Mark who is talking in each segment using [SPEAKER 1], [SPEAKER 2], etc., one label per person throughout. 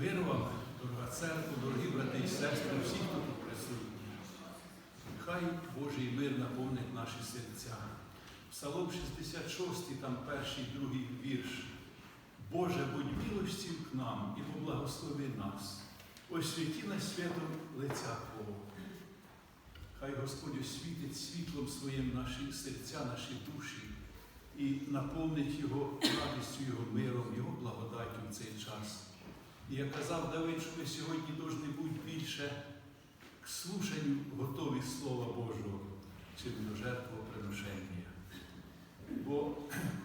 [SPEAKER 1] Мир вам, дорога церква, дорогі брати і сестри, всі, хто тут присутні. Хай Божий мир наповнить наші серця. Псалом 66, там перший, другий вірш. Боже, будь милостів к нам і поблагослови нас. Освіті нас святом лиця Твого. Хай Господь освітить світлом своїм наші серця, наші душі і наповнить його радістю, його миром, його благодаттю в цей час. Як казав Давид, що ми сьогодні повинні бути більше к слушанню готові Слова Божого, чим до жертвоприношення. Бо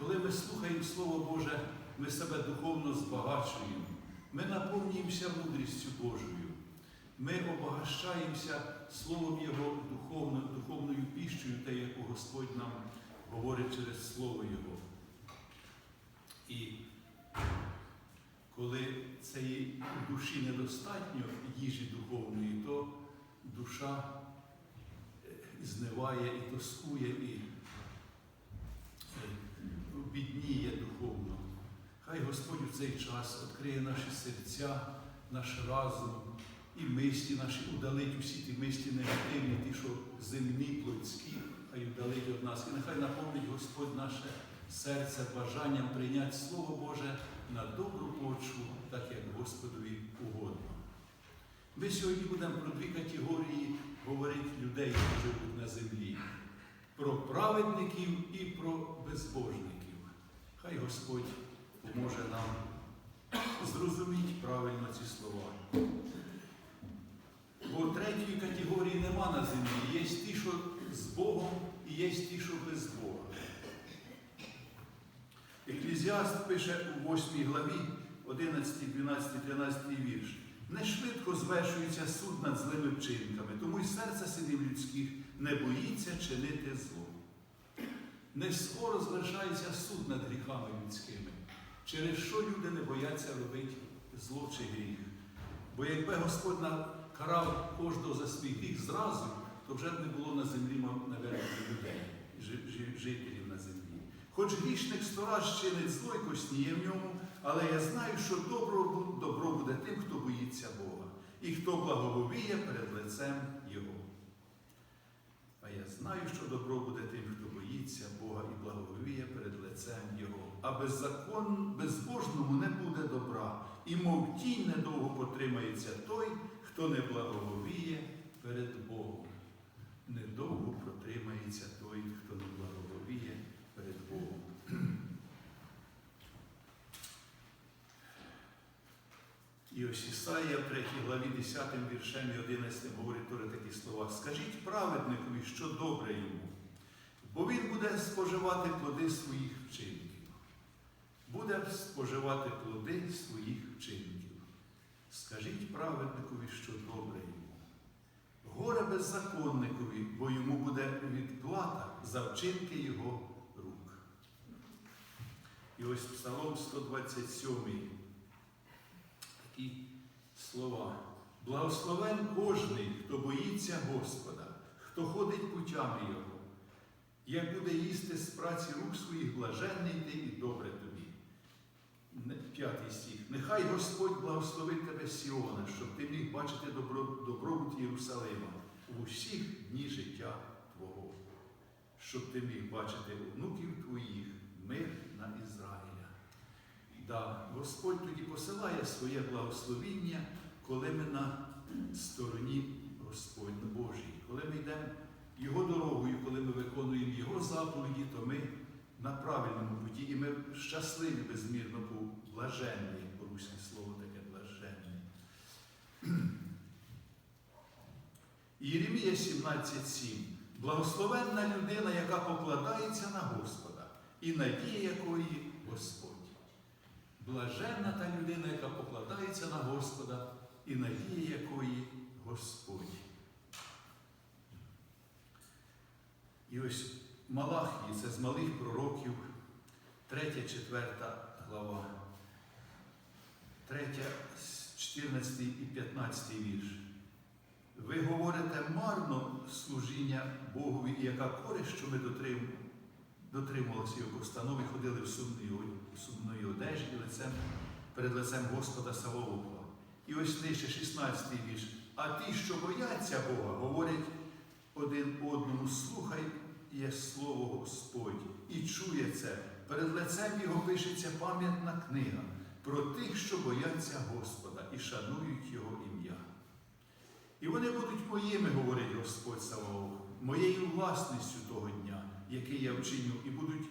[SPEAKER 1] коли ми слухаємо Слово Боже, ми себе духовно збагачуємо, ми наповнюємося мудрістю Божою, ми обагащаємося Словом Його духовно, духовною піщею, те, яку Господь нам говорить через Слово Його. І коли цієї душі недостатньо їжі духовної, то душа е, зниває і тоскує, і е, бідніє духовно. Хай Господь у цей час відкриє наші серця, наш разум і мислі наші, удалить усі ті мислі негативні, ті, що земні, плотські, хай удалить від нас. І нехай наповнить Господь наше серце бажанням прийняти Слово Боже на добру почву, так як Господові угодно. Ми сьогодні будемо про дві категорії говорити людей, які живуть на землі. Про праведників і про безбожників. Хай Господь поможе нам зрозуміти правильно ці слова. Бо третьої категорії нема на землі. Є ті, що з Богом, і є ті, що без Бога. Еклезіаст пише у 8 главі 11, 12, 13 вірш. Не швидко звершується суд над злими вчинками, тому й серце синів людських не боїться чинити зло. Не скоро звершається суд над гріхами людськими, через що люди не бояться робити зло чи гріх. Бо якби Господь накарав кожного за свій гріх зразу, то вже б не було на землі, навіть, людей, жителів. Хоч грішник сто раз чинить зло й косніє в ньому, але я знаю, що добро, добро буде тим, хто боїться Бога, і хто благовіє перед лицем Його. А я знаю, що добро буде тим, хто боїться Бога і благовіє перед лицем Його. А беззакон, безбожному не буде добра, і мов тінь недовго потримається той, хто не благовіє перед Богом. Недовго протримається той, хто не благовіє перед Богом. І ось Ісаїя в 3 главі 10 віршем і 11 говорить Тори такі слова. Скажіть праведникові, що добре йому, бо він буде споживати плоди своїх вчинків. Буде споживати плоди своїх вчинків. Скажіть праведникові, що добре йому. Горе беззаконникові, бо йому буде відплата за вчинки його рук. І ось Псалом 127. Такі слова. Благословен кожний, хто боїться Господа, хто ходить путями Його. Як буде їсти з праці рук своїх блаженний ти і добре тобі. П'ятий стих. Нехай Господь благословить тебе Сіона, щоб ти міг бачити добро, добробут Єрусалима у всіх дні життя Твого, щоб ти міг бачити онуків твоїх мир на Ізраїля. Да, Господь тоді посилає своє благословіння, коли ми на стороні Господь Божій. Коли ми йдемо Його дорогою, коли ми виконуємо Його заповіді, то ми на правильному путі, і ми щасливі безмірно блаженні, по-руськи слово таке блаженне. Єремія 17,7. Благословенна людина, яка покладається на Господа, і надія якої Господь. Блаженна та людина, яка покладається на Господа, і надія якої Господь. І ось Малахії, це з малих пророків, 3-4 глава, 3, 14 і 15 вірш. Ви говорите марно служіння Богові, і яка користь, що ми дотримувалися його постанови, ходили в сумної, одежі лицем, перед лицем Господа Савоуха. І ось нижче 16 й вірш. А ті, що бояться Бога, говорять один одному, слухай є слово Господь, і чує це. Перед лицем його пишеться пам'ятна книга про тих, що бояться Господа і шанують Його ім'я. І вони будуть моїми, говорить Господь Саваоф, моєю власністю того дня, який я вчиню, і будуть,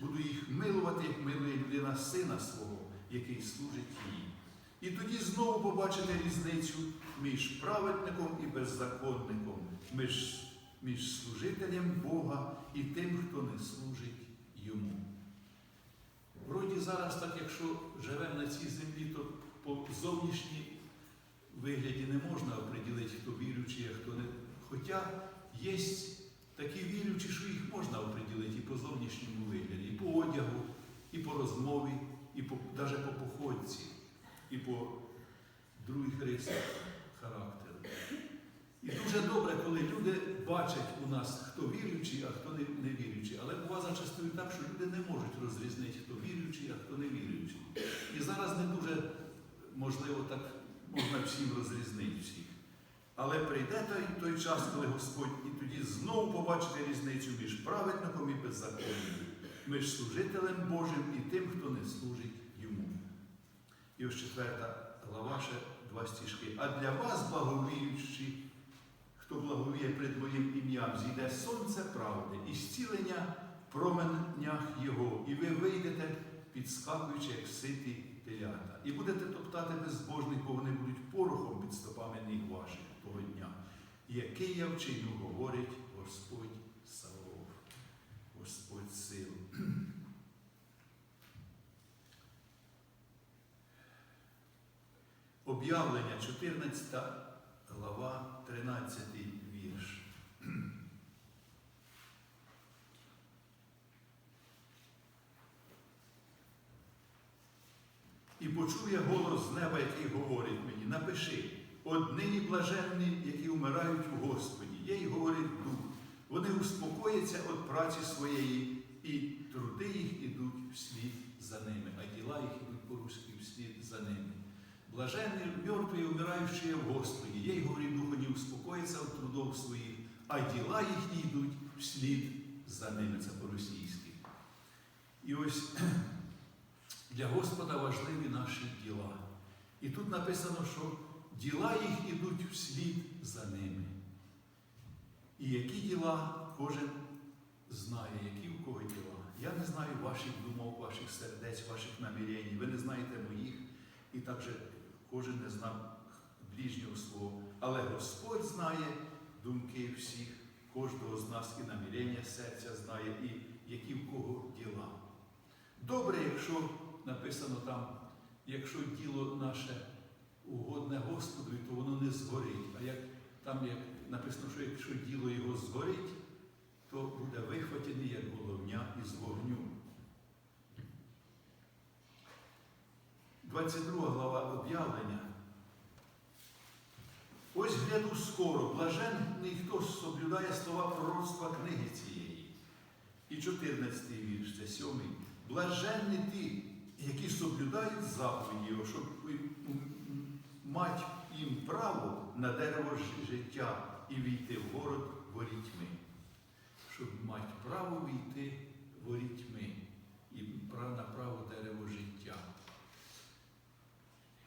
[SPEAKER 1] буду їх милувати, як милує людина сина свого, який служить їй. І тоді знову побачите різницю між праведником і беззаконником, між, між служителем Бога і тим, хто не служить йому. Вроді зараз, так якщо живемо на цій землі, то по зовнішній вигляді не можна оприділити, хто віруючий, а хто не. Хоча є такі віруючі, що їх можна оприділити і по зовнішньому вигляді, і по одягу, і по розмові, і по, навіть по походці, і по других рисах характеру. І дуже добре, коли люди бачать у нас, хто віруючий, а хто не, віруючий. Але буває зачастую так, що люди не можуть розрізнити, хто віруючий, а хто не віруючий. І зараз не дуже можливо так можна всім розрізнити всіх. Але прийде той, той час, коли Господь, і тоді знову побачите різницю між праведником і беззаконним, між служителем Божим і тим, хто не служить йому. І ось четверта глава, ще два стіжки. А для вас, благовіючі, хто благовіє пред моїм ім'ям, зійде сонце правди і зцілення в променях Його, і ви вийдете, підскакуючи, як ситі телята, і будете топтати безбожних, бо вони будуть порохом під стопами ніг ваших який я вчиню, говорить Господь Савов, Господь сил. Об'явлення 14 глава, 13 вірш. І почув я голос з неба, який говорить мені, напиши, однині блаженні, які вмирають у Господі. Їй говорить дух. Вони успокояться від праці своєї, і труди їх ідуть вслід за ними, а діла їх ідуть по-руськи вслід за ними. Блаженні мертві, умираючі в Господі. Їй говорить дух, вони успокояться від трудов своїх, а діла їхні йдуть вслід за ними. Це по-російськи. І ось для Господа важливі наші діла. І тут написано, що діла їх ідуть вслід за ними. І які діла кожен знає, які у кого діла. Я не знаю ваших думок, ваших сердець, ваших намірень. Ви не знаєте моїх. І також кожен не знав ближнього свого. Але Господь знає думки всіх, кожного з нас і намірення серця знає, і які в кого діла. Добре, якщо написано там, якщо діло наше угодне Господу, то воно не згорить. А як там як написано, що якщо діло його згорить, то буде вихватений як головня із вогню. 22 глава об'явлення. Ось гляду скоро, блаженний, хто соблюдає слова пророцтва книги цієї. І 14 вірш, це сьомий. Блаженні ті, які соблюдають заповіді його, щоб мати їм право на дерево життя і війти в город ворітьми. Щоб мати право війти ворітьми і на право дерево життя.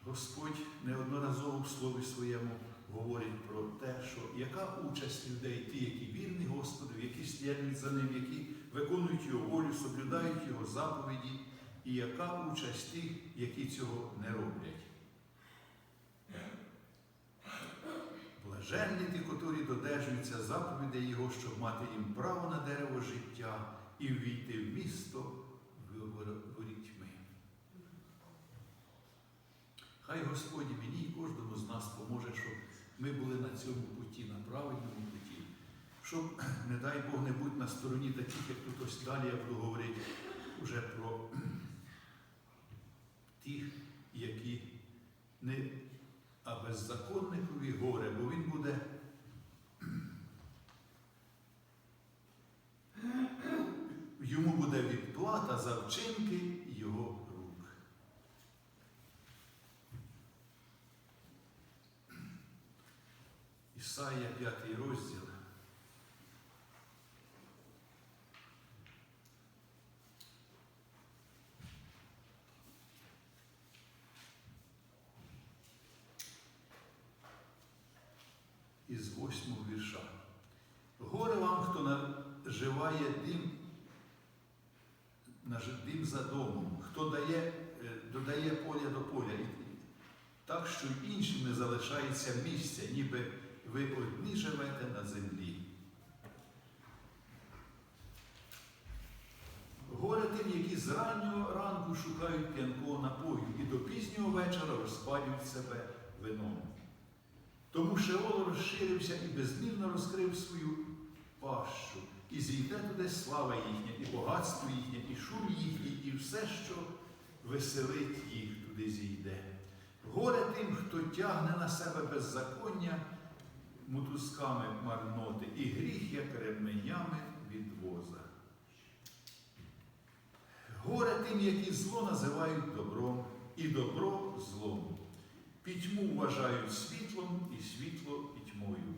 [SPEAKER 1] Господь неодноразово в слові своєму говорить про те, що яка участь людей, ті, які вірні Господу, які слідують за ним, які виконують його волю, соблюдають його заповіді, і яка участь тих, які цього не роблять. Ті, котрі додержуються заповідей Його, щоб мати їм право на дерево життя і ввійти в місто ворітьми. Хай Господь мені і кожному з нас поможе, щоб ми були на цьому путі, на правильному путі, щоб, не дай Бог, не бути на стороні таких, як тут ось далі я буду говорити вже про тих, які не а беззаконникові горе, бо він буде йому буде відплата за вчинки його рук. Ісая, п'ятий розділ. Із восьмого вірша. Горе вам, хто наживає дим, дим за домом, хто дає, е, додає поля до поля, так що іншим не залишається місця, ніби ви одні живете на землі. Горе тим, які з раннього ранку шукають п'янкого напою і до пізнього вечора розпалюють себе вином. Тому Шеол розширився і безмірно розкрив свою пащу, і зійде туди слава їхня, і багатство їхнє, і шум їхній, і все, що веселить їх, туди зійде. Горе тим, хто тягне на себе беззаконня мотузками марноти, і гріх, як ременями від воза. Горе тим, які зло називають добром, і добро злом. Пітьму вважають світлом, і світло пітьмою.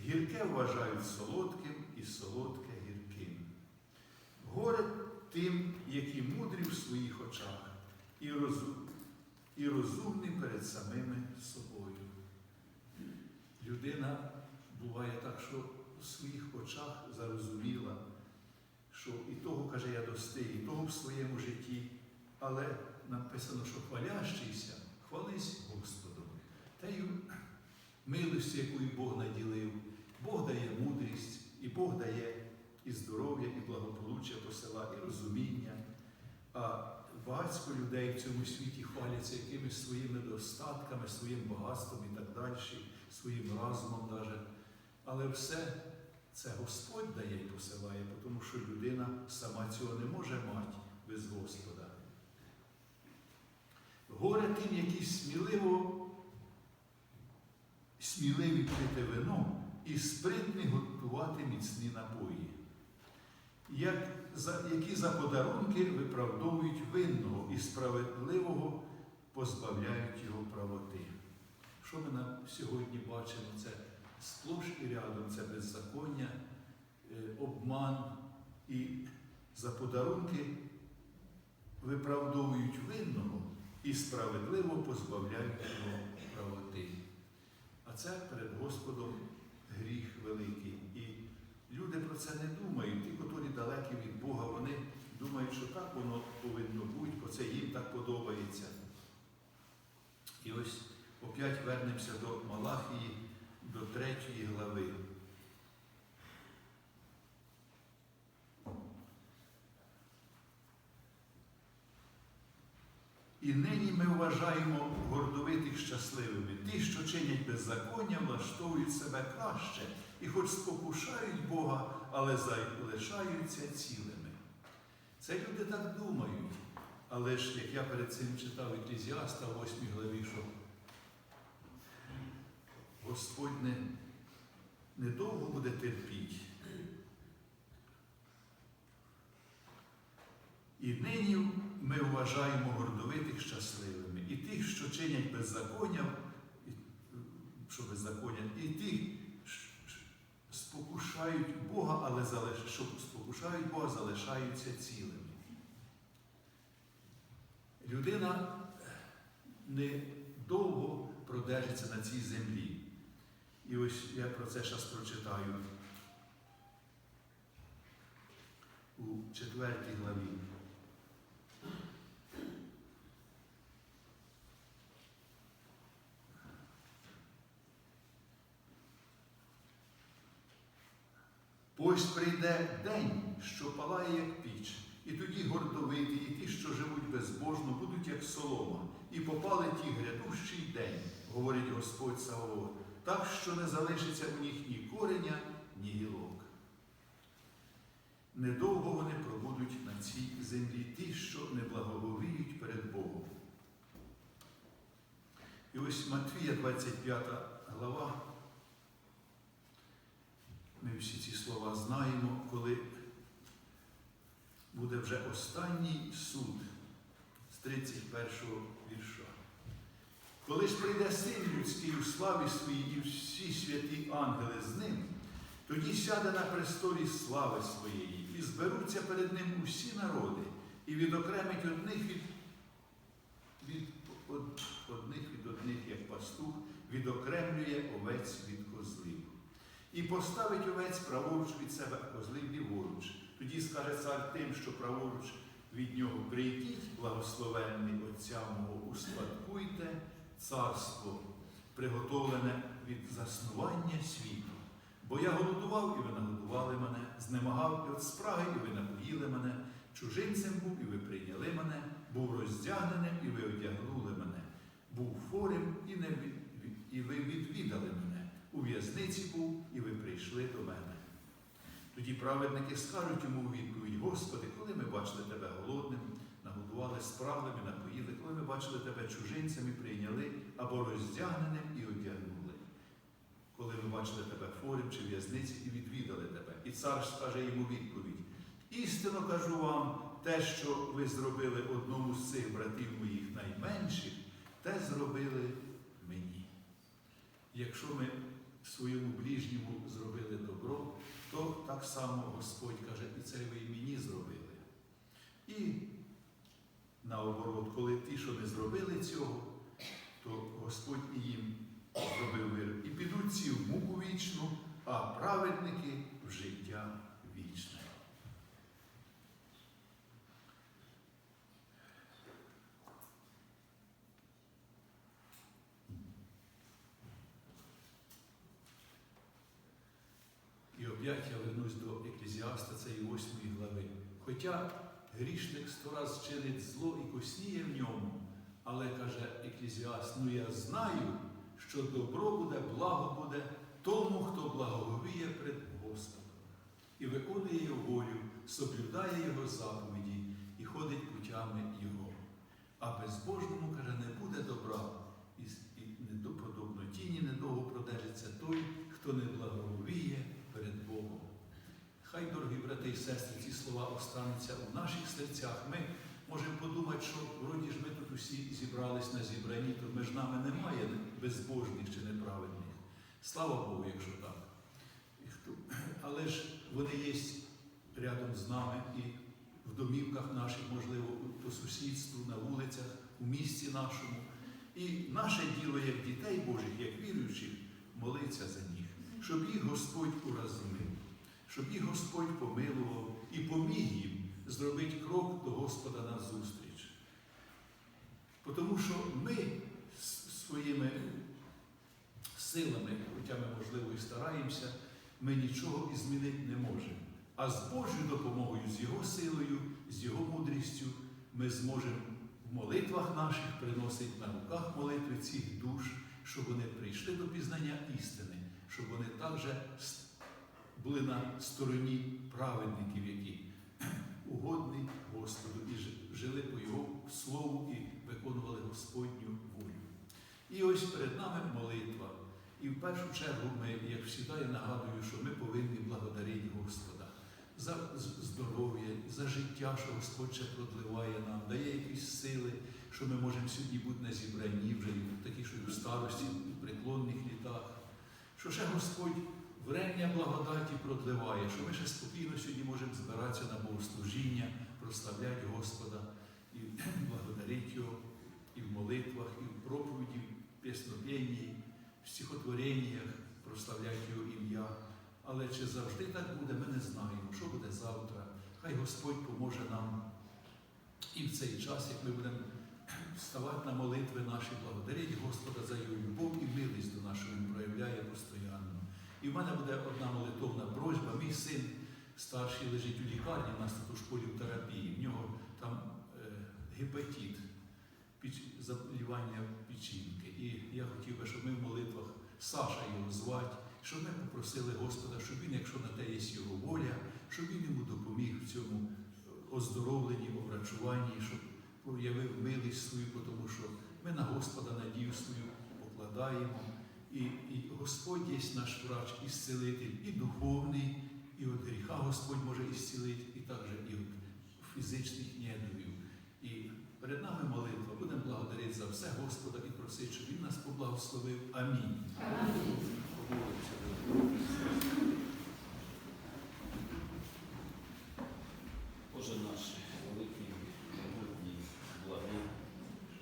[SPEAKER 1] Гірке вважають солодким, і солодке гірким. Горе тим, які мудрі в своїх очах, і, розумні перед самими собою. Людина буває так, що у своїх очах зарозуміла, що і того, каже, я достиг, і того в своєму житті, але написано, що хвалящийся, хвались Господом. Тею милості, якою Бог наділив, Бог дає мудрість, і Бог дає і здоров'я, і благополуччя посила, і розуміння. А багатько людей в цьому світі хваляться якимись своїми достатками, своїм багатством і так далі, своїм разумом навіть. Але все це Господь дає і посилає, тому що людина сама цього не може мати без Господа. Горе тим, які сміливо, сміливі пити вино і спритні готувати міцні напої, як, які за подарунки виправдовують винного і справедливого позбавляють його правоти. Що ми на сьогодні бачимо? Це сплош і рядом, це беззаконня, е, обман і за подарунки виправдовують винного і справедливо позбавляють його правоти. А це перед Господом гріх великий. І люди про це не думають. Ті, котрі далекі від Бога, вони думають, що так воно повинно бути, бо це їм так подобається. І ось опять вернемося до Малахії, до третьої глави. І нині ми вважаємо гордовитих щасливими. Ті, що чинять беззаконня, влаштовують себе краще і хоч спокушають Бога, але залишаються цілими. Це люди так думають. Але ж, як я перед цим читав Еклезіаста в 8 главі, що Господь не, недовго буде терпіти. І нині ми вважаємо гордовитих щасливими, і тих, що чинять беззаконня, що беззаконня, і тих, що спокушають Бога, але залиш, що спокушають Бога, залишаються цілими. Людина не довго продержиться на цій землі. І ось я про це зараз прочитаю у четвертій главі. Ось прийде день, що палає, як піч, і тоді гордовиті, і ті, що живуть безбожно, будуть як солома, і попали ті грядущий день, говорить Господь Саваоф, так що не залишиться у них ні кореня, ні гілок. Недовго вони пробудуть на цій землі ті, що не благоговіють перед Богом. І ось Матвія, 25 глава. Ми всі ці слова знаємо, коли буде вже останній суд з 31 вірша. Коли ж прийде син людський у славі своїй і всі святі ангели з ним, тоді сяде на престолі слави своєї, і зберуться перед ним усі народи, і відокремить одних від, від од- одних від одних, як пастух, відокремлює овець від козлів. І поставить овець праворуч від себе, а козлів ліворуч. Тоді скаже цар тим, що праворуч від нього прийдіть, благословенний Отця мого, успадкуйте царство, приготовлене від заснування світу. Бо я голодував, і ви нагодували мене, знемагав і от спраги, і ви напоїли мене, чужинцем був, і ви прийняли мене, був роздягненим, і ви одягнули мене, був хворим, і, не, від- від- і ви відвідали мене, в'язниці був, і ви прийшли до мене. Тоді праведники скажуть йому у відповідь, Господи, коли ми бачили тебе голодним, нагодували справами, напоїли, коли ми бачили тебе чужинцем і прийняли, або роздягненим і одягнули. Коли ми бачили тебе хворим чи в'язниці і відвідали тебе. І цар скаже йому відповідь: істинно кажу вам, те, що ви зробили одному з цих братів моїх найменших, те зробили мені. Якщо ми своєму ближньому зробили добро, то так само Господь каже, і це ви і мені зробили. І наоборот, коли ті, що не зробили цього, то Господь і їм зробив мир. І підуть ці в муку вічну, а праведники в життя вічне. І оп'ять я вернусь до Еклезіаста цієї восьмої глави. Хоча грішник сто раз чинить зло і косніє в ньому, але каже Еклезіаст, ну я знаю, що добро буде, благо буде тому, хто благовіє перед Господом і виконує його волю, соблюдає його заповіді і ходить путями Його. А безбожному, каже, не буде добра, і, і недоподобно тіні недовго продержиться той, хто не благовіє. Хай, дорогі брати і сестри, ці слова остануться у наших серцях. Ми можемо подумати, що вроді ж ми тут усі зібрались на зібранні, то між нами немає безбожних чи неправедних. Слава Богу, якщо так. Але ж вони є рядом з нами і в домівках наших, можливо, по сусідству, на вулицях, у місті нашому. І наше діло, як дітей Божих, як віруючих, молиться за них, щоб їх Господь уразумив, щоб їх Господь помилував і поміг їм зробити крок до Господа на зустріч. Тому що ми своїми силами, хоча ми, можливо, і стараємося, ми нічого і змінити не можемо. А з Божою допомогою, з Його силою, з Його мудрістю ми зможемо в молитвах наших приносити на руках молитви цих душ, щоб вони прийшли до пізнання істини, щоб вони також с- були на стороні праведників, які угодні Господу і жили по Його слову і виконували Господню волю. І ось перед нами молитва. І в першу чергу ми, як завжди, я нагадую, що ми повинні благодарити Господа за здоров'я, за життя, що Господь ще продливає нам, дає якісь сили, що ми можемо сьогодні бути на зібранні, вже такі, що і в старості, в преклонних літах. Що ще Господь врем'я благодаті продливає, що ми ще спокійно сьогодні можемо збиратися на богослужіння, прославляти Господа і благодарити Його і в молитвах, і в проповіді, в піснопенні, в стихотвореннях, прославляти Його ім'я. Але чи завжди так буде, ми не знаємо, що буде завтра. Хай Господь поможе нам і в цей час, як ми будемо вставати на молитви наші, благодарити Господа за його любов і милість до нашого Він проявляє постійно. І в мене буде одна молитовна просьба. Мій син старший лежить у лікарні, у нас тут у школі в терапії. В нього там е, гепатит, піч, заболівання печінки. І я хотів би, щоб ми в молитвах Саша його звати, щоб ми попросили Господа, щоб він, якщо на те є його воля, щоб він йому допоміг в цьому оздоровленні, оврачуванні, щоб проявив милість свою, тому що ми на Господа надію свою покладаємо. І, і Господь є наш врач і зцілитель, і духовний, і від гріха Господь може ісцілити, і також і від фізичних недовів. І перед нами молитва. Будемо благодарити за все Господа і просити, щоб Він нас поблагословив. Амінь.
[SPEAKER 2] Амінь. Боже наш.